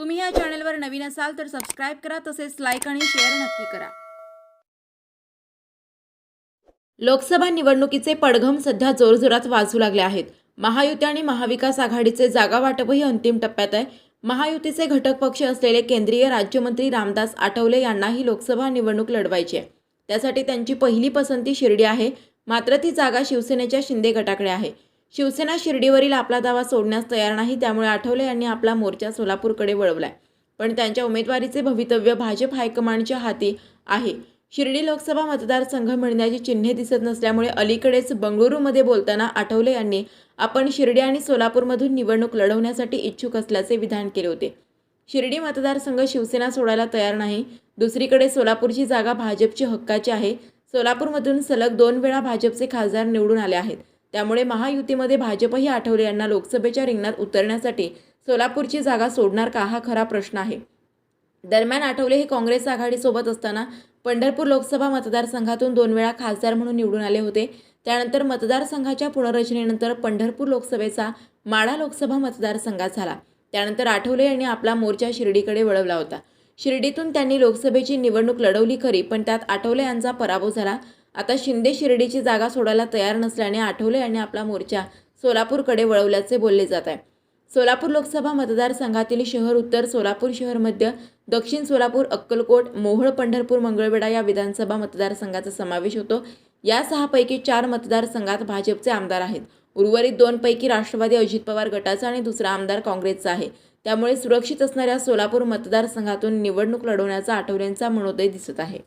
तुम्ही या चॅनलवर नवीन असाल तर सबस्क्राईब करा तसेच लाईक आणि शेअर नक्की करा. लोकसभा निवडणुकीचे पडघम सध्या जोरजोरात वाजू लागले आहेत. महायुती आणि महाविकास आघाडीचे जागा वाटपही अंतिम टप्प्यात आहे. महायुतीचे घटक पक्ष असलेले केंद्रीय राज्यमंत्री रामदास आठवले यांनाही लोकसभा निवडणूक लढवायची आहे. त्यासाठी त्यांची पहिली पसंती शिर्डी आहे. मात्र ती जागा शिवसेनेच्या शिंदे गटाकडे आहे. शिवसेना शिर्डीवरील आपला दावा सोडण्यास तयार नाही त्यामुळे आठवले यांनी आपला मोर्चा सोलापूरकडे वळवलाय. पण त्यांच्या उमेदवारीचे भवितव्य भाजप हायकमांडच्या हाती आहे. शिर्डी लोकसभा मतदारसंघ मिळण्याची चिन्हे दिसत नसल्यामुळे अलीकडेच बंगळुरूमध्ये बोलताना आठवले यांनी आपण शिर्डी आणि सोलापूरमधून निवडणूक लढवण्यासाठी इच्छुक असल्याचे विधान केले होते. शिर्डी मतदारसंघ शिवसेना सोडायला तयार नाही. दुसरीकडे सोलापूरची जागा भाजपची हक्काची आहे. सोलापूरमधून सलग दोन वेळा भाजपचे खासदार निवडून आले आहेत. त्यामुळे महायुतीमध्ये भाजपही आठवले यांना लोकसभेच्या रिंगणात उतरण्यासाठी सोलापूरची जागा सोडणार का हा खरा प्रश्न आहे. दरम्यान आठवले हे काँग्रेस आघाडीसोबत असताना पंढरपूर लोकसभा मतदारसंघातून दोन वेळा खासदार म्हणून निवडून आले होते. त्यानंतर मतदारसंघाच्या पुनर्रचनेनंतर पंढरपूर लोकसभेचा माढा लोकसभा मतदारसंघात झाला. त्यानंतर आठवले यांनी आपला मोर्चा शिर्डीकडे वळवला होता. शिर्डीतून त्यांनी लोकसभेची निवडणूक लढवली खरी पण त्यात आठवले यांचा पराभव झाला. आता शिंदे शिर्डीची जागा सोडायला तयार नसल्याने आठवले यांनी आपला मोर्चा सोलापूरकडे वळवल्याचे बोलले जात आहे. सोलापूर लोकसभा मतदारसंघातील शहर उत्तर सोलापूर शहर मध्य दक्षिण सोलापूर अक्कलकोट मोहोळ पंढरपूर मंगळवेढा या विधानसभा मतदारसंघाचा समावेश होतो. या सहापैकी चार मतदारसंघात भाजपचे आमदार आहेत. उर्वरित दोनपैकी राष्ट्रवादी अजित पवार गटाचा आणि दुसरा आमदार काँग्रेसचा आहे. त्यामुळे सुरक्षित असणाऱ्या सोलापूर मतदारसंघातून निवडणूक लढवण्याचा आठवलेंचा मनोदय दिसत आहे.